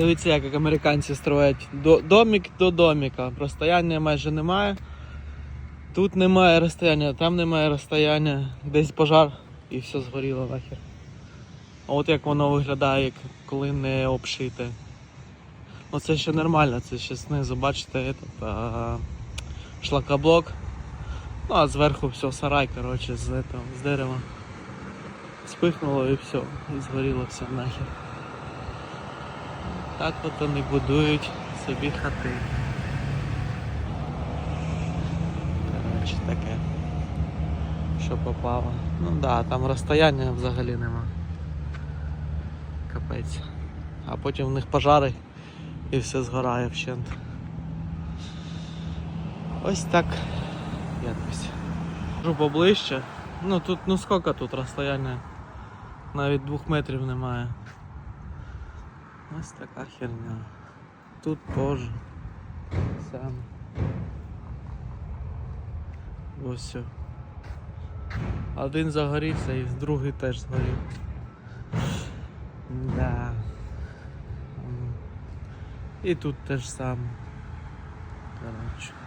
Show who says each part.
Speaker 1: Дивіться, як американці строять до, домик до домика. Розстояння майже немає. Тут немає розстояння, там немає розстояння, десь пожар і все згоріло нахер. А от як воно виглядає, коли не обшите. Ну це ще нормально, це ще знизу, бачите, этот, а, шлакоблок. Ну а зверху все сарай, коротше, з, з дерева. Спихнуло і все, і згоріло все нахер. Так от вони будують собі хати. Коротше таке. Що попало. Ну да, там розстояння взагалі нема. Капець. А потім в них пожари і все згорає вщент. Ось так якось. Можу поближче. Ну тут ну скільки тут розстояння? Навіть двох метрів немає. Ось така херня. Тут теж. Сам. Ось. Один загорівся і другий теж згорів. Да. І тут теж саме. Коротше.